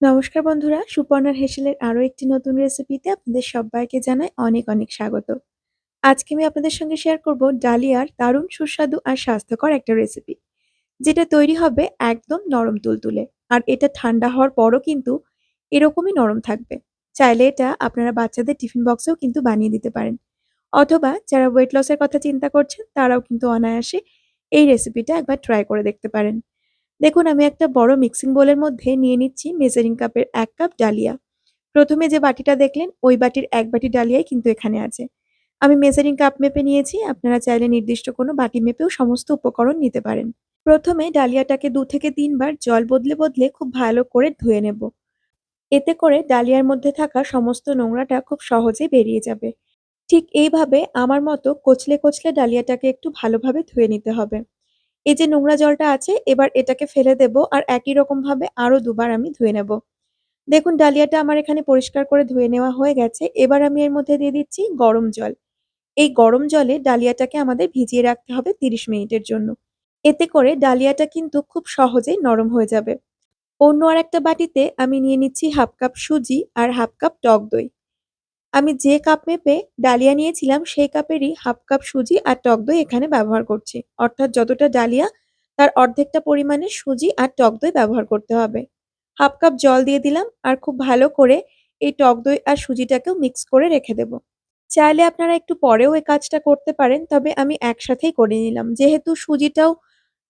নমস্কার বন্ধুরা, সুপর্ণার হেসেলের আরও একটি নতুন রেসিপিতে আপনাদের সব্বাইকে জানাই অনেক, অনেক স্বাগত। আজকে আমি আপনাদের সঙ্গে শেয়ার করব ডালিয়ার দারুণ সুস্বাদু আর স্বাস্থ্যকর একটা রেসিপি। যেটা তৈরি হবে একদম নরম তুলতুলে। আর এটা ঠান্ডা হওয়ার পরও কিন্তু এরকমই নরম থাকবে। চাইলে এটা আপনারা বাচ্চাদের টিফিন বক্সেও কিন্তু বানিয়ে দিতে পারেন। অথবা যারা ওয়েট লস এর কথা চিন্তা করছেন তারাও কিন্তু অনায়াসে এই রেসিপিটা একবার ট্রাই করে দেখতে পারেন। দেখুন আমি একটা বড় মিক্সিং বোলের মধ্যে নিয়ে নিচ্ছি মেজারিং কাপের এক কাপ ডালিয়া। প্রথমে যে বাটিটা দেখলেন ওই বাটির এক বাটি ডালিয়াই কিন্তু এখানে আছে। আমি মেজারিং কাপ মেপে নিয়েছি, আপনারা চাইলে নির্দিষ্ট কোনো বাটি মেপেও সমস্ত উপকরণ নিতে পারেন। প্রথমে ডালিয়াটাকে দু থেকে তিনবার জল বদলে, বদলে খুব ভালো করে ধুয়ে নেব। এতে করে ডালিয়ার মধ্যে থাকা সমস্ত নোংরাটা খুব সহজেই বেরিয়ে যাবে। ঠিক এইভাবে আমার মতো কচলে, কচলে ডালিয়াটাকে একটু ভালোভাবে ধুয়ে নিতে হবে। এই যে নোংরা জলটা আছে, এবার এটাকে ফেলে দেব আর একই রকমভাবে আরও দুবার আমি ধুয়ে নেব। দেখুন, ডালিয়াটা আমার এখানে পরিষ্কার করে ধুয়ে নেওয়া হয়ে গেছে। এবার আমি এর মধ্যে দিয়ে দিচ্ছি গরম জল। এই গরম জলে ডালিয়াটাকে আমাদের ভিজিয়ে রাখতে হবে ৩০ মিনিটের জন্য। এতে করে ডালিয়াটা কিন্তু খুব সহজেই নরম হয়ে যাবে। অন্য আরেকটা বাটিতে আমি নিয়ে নিচ্ছি হাফ কাপ সুজি আর হাফ কাপ টক দই। আমি যে কাপ মেপে ডালিয়া নিয়েছিলাম, সেই কাপেরই হাফ কাপ সুজি আর টক দই এখানে ব্যবহার করছি। অর্থাৎ যতটা ডালিয়া, তার অর্ধেকটা পরিমাণে সুজি আর টক দই ব্যবহার করতে হবে। হাফ কাপ জল দিয়ে দিলাম আর খুব ভালো করে এই টক দই আর সুজিটাকেও মিক্স করে রেখে দেব। চাইলে আপনারা একটু পরেও এই কাজটা করতে পারেন, তবে আমি একসাথেই করে নিলাম। যেহেতু সুজিটাও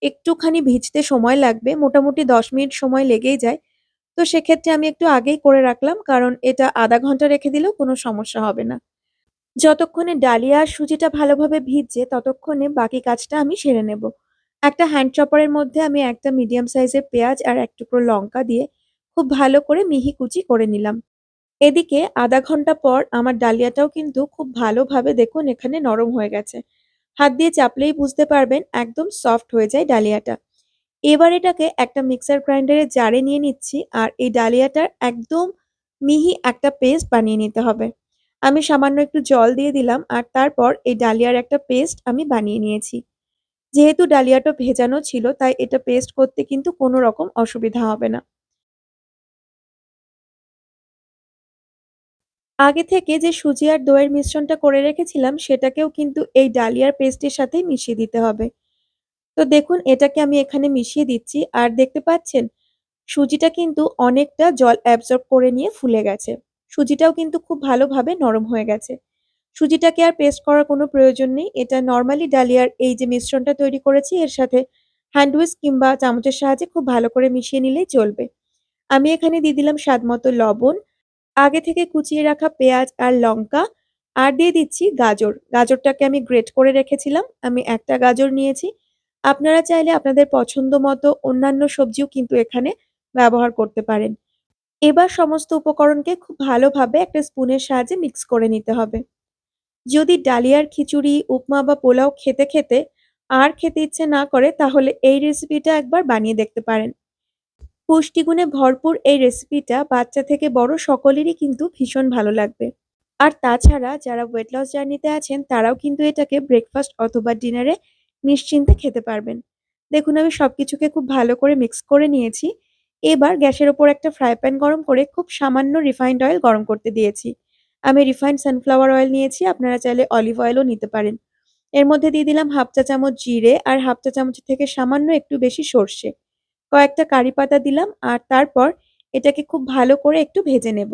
একটুখানি ভিজতে সময় লাগবে, মোটামুটি ১০ মিনিট সময় লেগেই যায়। তো সেক্ষেত্রে আমি একটু আগেই করে রাখলাম, কারণ এটা আধা ঘণ্টা রেখে দিলেও কোনো সমস্যা হবে না। যতক্ষণে ডালিয়া আর সুজিটা ভালোভাবে ভিজছে, ততক্ষণে বাকি কাজটা আমি সেরে নেব। একটা হ্যান্ড চপারের মধ্যে আমি একটা মিডিয়াম সাইজের পেঁয়াজ আর এক টুকরো লঙ্কা দিয়ে খুব ভালো করে মিহি কুচি করে নিলাম। এদিকে আধা ঘণ্টা পর আমার ডালিয়াটাও কিন্তু খুব ভালোভাবে দেখুন এখানে নরম হয়ে গেছে। হাত দিয়ে চাপলেই বুঝতে পারবেন একদম সফট হয়ে যায় ডালিয়াটা। এবার এটাকে একটা মিক্সার গ্রাইন্ডারের জারে নিয়ে নিচ্ছি আর এই ডালিয়াটার একদম মিহি একটা পেস্ট বানিয়ে নিতে হবে। আমি সামান্য একটু জল দিয়ে দিলাম আর তারপর এই ডালিয়ার একটা পেস্ট আমি বানিয়ে নিয়েছি। যেহেতু ডালিয়াটা ভেজানো ছিল, তাই এটা পেস্ট করতে কিন্তু কোনো রকম অসুবিধা হবে না। আগে থেকে যে সুজি আর দইয়ের মিশ্রণটা করে রেখেছিলাম, সেটাকেও কিন্তু এই ডালিয়ার পেস্টের সাথে মিশিয়ে দিতে হবে। তো দেখুন এটাকে আমি এখানে মিশিয়ে দিচ্ছি আর দেখতে পাচ্ছেন সুজিটা কিন্তু অনেকটা জল অ্যাবজর্ব করে নিয়ে ফুলে গেছে। সুজিটাও কিন্তু খুব ভালোভাবে নরম হয়ে গেছে। সুজিটাকে আর পেস্ট করার কোনো প্রয়োজন নেই। এটা নর্মালি ডালিয়ার এই যে মিশ্রণটা তৈরি করেছি এর সাথে হ্যান্ড উইস্ক কিংবা চামচের সাহায্যে খুব ভালো করে মিশিয়ে নিলেই চলবে। আমি এখানে দিয়ে দিলাম স্বাদ মতো লবণ, আগে থেকে কুচিয়ে রাখা পেঁয়াজ আর লঙ্কা আর দিয়ে দিচ্ছি গাজর। গাজরটাকে আমি গ্রেট করে রেখেছিলাম। আমি একটা গাজর নিয়েছি। আপনারা চাইলে আপনাদের পছন্দ মতো অন্যান্য সবজিও কিন্তু এখানে ব্যবহার করতে পারেন। এবার সমস্ত উপকরণকে খুব ভালোভাবে একটা স্পুনের সাহায্যে মিক্স করে নিতে হবে। যদি ডালিয়ার খিচুড়ি, উপমা বা পোলাও খেতে, খেতে আর খেতে ইচ্ছে না করে তাহলে এই রেসিপিটা একবার বানিয়ে দেখতে পারেন। পুষ্টিগুণে ভরপুর এই রেসিপিটা বাচ্চা থেকে বড় সকলেরই কিন্তু ভীষণ ভালো লাগবে। আর তাছাড়া যারা ওয়েট লস জার্নিতে আছেন তারাও কিন্তু এটাকে ব্রেকফাস্ট অথবা ডিনারে নিশ্চিন্তে খেতে পারবেন। দেখুন আমি সবকিছুকে খুব ভালো করে মিক্স করে নিয়েছি। এবার গ্যাসের ওপর একটা ফ্রাই প্যান গরম করে খুব সামান্য রিফাইন্ড অয়েল গরম করতে দিয়েছি। আমি রিফাইন্ড সানফ্লাওয়ার অয়েল নিয়েছি, আপনারা চাইলে অলিভ অয়েলও নিতে পারেন। এর মধ্যে দিয়ে দিলাম হাফ চা চামচ জিরে আর হাফ চা চামচের থেকে সামান্য একটু বেশি সর্ষে। কয়েকটা কারি পাতা দিলাম আর তারপর এটাকে খুব ভালো করে একটু ভেজে নেব।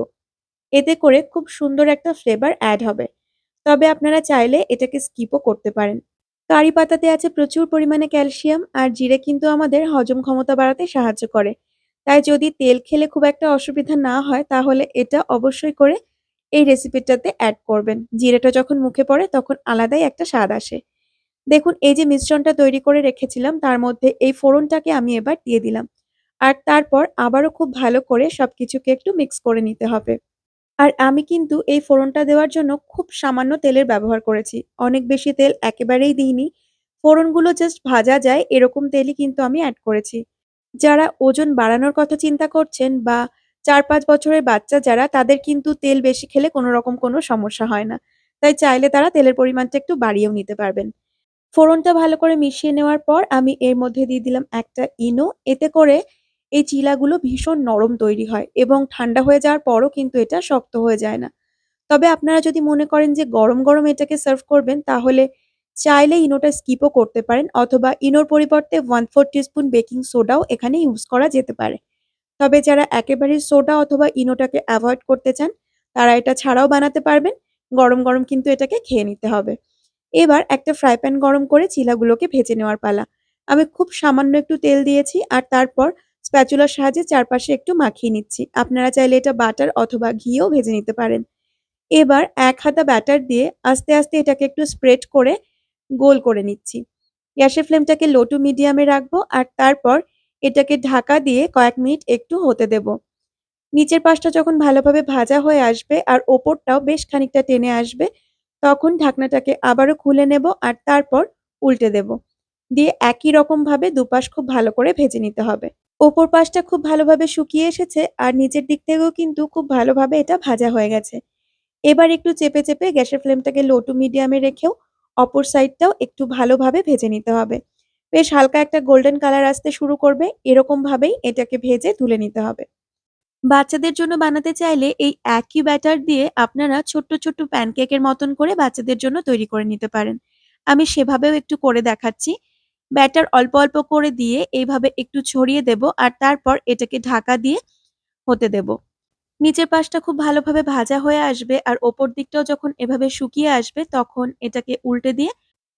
এতে করে খুব সুন্দর একটা ফ্লেভার অ্যাড হবে। তবে আপনারা চাইলে এটাকে স্কিপও করতে পারেন। কারি পাতাতে আছে প্রচুর পরিমাণে ক্যালসিয়াম আর জিরে কিন্তু আমাদের হজম ক্ষমতা বাড়াতে সাহায্য করে। তাই যদি তেল খেলে খুব একটা অসুবিধা না হয়, তাহলে এটা অবশ্যই করে এই রেসিপিটাতে অ্যাড করবেন। জিরেটা যখন মুখে পড়ে, তখন আলাদাই একটা স্বাদ আসে। দেখুন, এই যে মিশ্রণটা তৈরি করে রেখেছিলাম, তার মধ্যে এই ফোড়নটাকে আমি এবার দিয়ে দিলাম। আর তারপর আবারও খুব ভালো করে সবকিছুকে একটু মিক্স করে নিতে হবে। আর আমি কিন্তু এই ফোড়নটা দেওয়ার জন্য খুব সামান্য তেলের ব্যবহার করেছি। অনেক বেশি তেল একেবারেই দিইনি। ফোড়নগুলো জাস্ট ভাজা যায়, এরকম তেলই কিন্তু আমি অ্যাড করেছি। যারা ওজন বাড়ানোর কথা চিন্তা করছেন বা ৪-৫ বছরের বাচ্চা যারা, তাদের কিন্তু তেল বেশি খেলে কোনো রকম কোনো সমস্যা হয় না। তাই চাইলে তারা তেলের পরিমাণটা একটু বাড়িয়েও নিতে পারবেন। ফোড়নটা ভালো করে মিশিয়ে নেওয়ার পর আমি এর মধ্যে দিয়ে দিলাম একটা ইনো। এতে করে এই চিলাগুলো ভীষণ নরম তৈরি হয় এবং ঠান্ডা হয়ে যাওয়ার পরও কিন্তু এটা শক্ত হয়ে যায় না। তবে আপনারা যদি মনে করেন যে গরম, গরম এটাকে সার্ভ করবেন তাহলে চাইলে ইনোটা স্কিপও করতে পারেন অথবা ইনোর পরিবর্তে 1/4 টিস্পুন বেকিং সোডাও এখানে ইউজ করা যেতে পারে। তবে যারা একেবারে সোডা অথবা ইনোটাকে অ্যাভয়েড করতে চান তারা এটা ছাড়াও বানাতে পারবেন। গরম, গরম কিন্তু এটাকে খেয়ে নিতে হবে। এবার একটা ফ্রাই প্যান গরম করে চিলাগুলোকে ভেজে নেওয়ার পালা। আমি খুব সামান্য একটু তেল দিয়েছি আর তারপর স্প্যাচুলার সাহায্যে চারপাশে একটু মাখিয়ে নিচ্ছি। আপনারা চাইলে এটা বাটার অথবা ঘিয়েও ভেজে নিতে পারেন। এবার ১ হাতা ব্যাটার দিয়ে আস্তে, আস্তে এটাকে একটু স্প্রেড করে গোল করে নিচ্ছি। গ্যাসের ফ্লেমটাকে লো টু মিডিয়ামে রাখব আর তারপর এটাকে ঢাকা দিয়ে কয়েক মিনিট একটু হতে দেব। নিচের পাশটা যখন ভালোভাবে ভাজা হয়ে আসবে আর ওপরটাও বেশ খানিকটা টেনে আসবে তখন ঢাকনাটাকে আবারও খুলে নেব আর তারপর উল্টে দেব। দিয়ে একই রকমভাবে দুপাশ খুব ভালো করে ভেজে নিতে হবে। ওপর পাশটা খুব ভালোভাবে শুকিয়ে এসেছে আর নিচের দিক থেকেও কিন্তু খুব ভালোভাবে এটা ভাজা হয়ে গেছে। এবার একটু চেপে, চেপে গ্যাসের ফ্লেমটাকে লো টু মিডিয়ামে রেখেও অপর সাইডটাও একটু ভালোভাবে ভেজে নিতে হবে। বেশ হালকা একটা গোল্ডেন কালার আসতে শুরু করবে এরকমভাবেই এটাকে ভেজে তুলে নিতে হবে। বাচ্চাদের জন্য বানাতে চাইলে এই একই ব্যাটার দিয়ে আপনারা ছোট্ট, ছোট্ট প্যানকেকের মতন করে বাচ্চাদের জন্য তৈরি করে নিতে পারেন। আমি সেভাবেও একটু করে দেখাচ্ছি। ব্যাটার অল্প, অল্প করে দিয়ে এইভাবে একটু ছড়িয়ে দেব আর তারপর এটাকে ঢাকা দিয়ে হতে দেব। নিচের পাশটা খুব ভালোভাবে ভাজা হয়ে আসবে আর ওপর দিকটাও যখন এভাবে শুকিয়ে আসবে তখন এটাকে উল্টে দিয়ে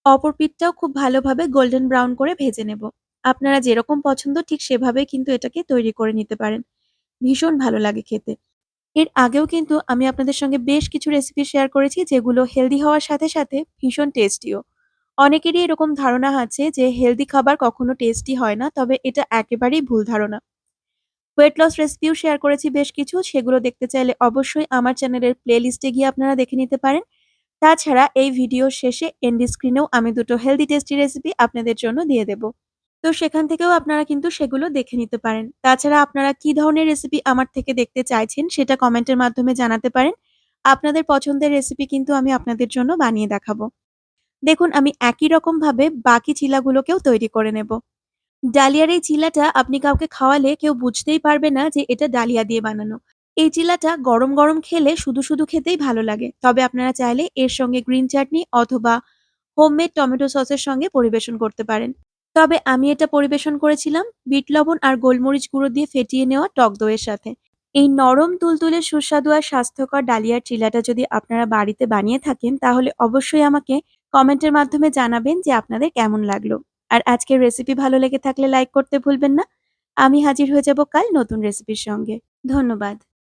অপর পিঠটাও খুব ভালোভাবে গোল্ডেন ব্রাউন করে ভেজে নেব। আপনারা যেরকম পছন্দ ঠিক সেভাবে কিন্তু এটাকে তৈরি করে নিতে পারেন। ভীষণ ভালো লাগে খেতে। এর আগেও কিন্তু আমি আপনাদের সঙ্গে বেশ কিছু রেসিপি শেয়ার করেছি যেগুলো হেলদি হওয়ার সাথে, সাথে ভীষণ টেস্টিও। অনেকেরই এরকম ধারণা আছে যে হেলদি খাবার কখনো টেস্টি হয় না, তবে এটা একেবারেই ভুল ধারণা। ওয়েট লস রেসিপিও শেয়ার করেছি বেশ কিছু, সেগুলো দেখতে চাইলে অবশ্যই আমার চ্যানেলের প্লেলিস্টে গিয়ে আপনারা দেখে নিতে পারেন। তাছাড়া এই ভিডিওর শেষে এন্ড স্ক্রিনেও আমি দুটো হেলদি টেস্টি রেসিপি আপনাদের জন্য দিয়ে দেব। তো সেখান থেকেও আপনারা কিন্তু সেগুলো দেখে নিতে পারেন। তাছাড়া আপনারা কি ধরনের রেসিপি আমার থেকে দেখতে চাইছেন সেটা কমেন্টের মাধ্যমে জানাতে পারেন। আপনাদের পছন্দের রেসিপি কিন্তু আমি আপনাদের জন্য বানিয়ে দেখাবো। দেখুন আমি একই রকমভাবে বাকি চিলাগুলোকেও তৈরি করে নেব। ডালিয়ার এই চিলাটা আপনি কাউকে খাওয়ালে কেউ বুঝতেই পারবে না যে এটা ডালিয়া দিয়ে বানানো। এই চিলাটা গরম, গরম খেলে শুধু, শুধু খেতেই ভালো লাগে। তবে আপনারা চাইলে এর সঙ্গে গ্রিন চাটনি অথবা হোমমেড টমেটো সসের সঙ্গে পরিবেশন করতে পারেন। তবে আমি এটা পরিবেশন করেছিলাম বিট লবণ আর গোলমরিচ গুঁড়ো দিয়ে ফেটিয়ে নেওয়া টক দইয়ের সাথে। এই নরম তুলতুলে সুস্বাদু আর স্বাস্থ্যকর ডালিয়ার চিলাটা যদি আপনারা বাড়িতে বানিয়ে থাকেন তাহলে অবশ্যই আমাকে কমেন্টের মাধ্যমে জানাবেন যে আপনাদের কেমন লাগল। আর আজকের রেসিপি ভালো লেগে থাকলে লাইক করতে ভুলবেন না। আমি হাজির হয়ে যাব কাল নতুন রেসিপির সঙ্গে। ধন্যবাদ।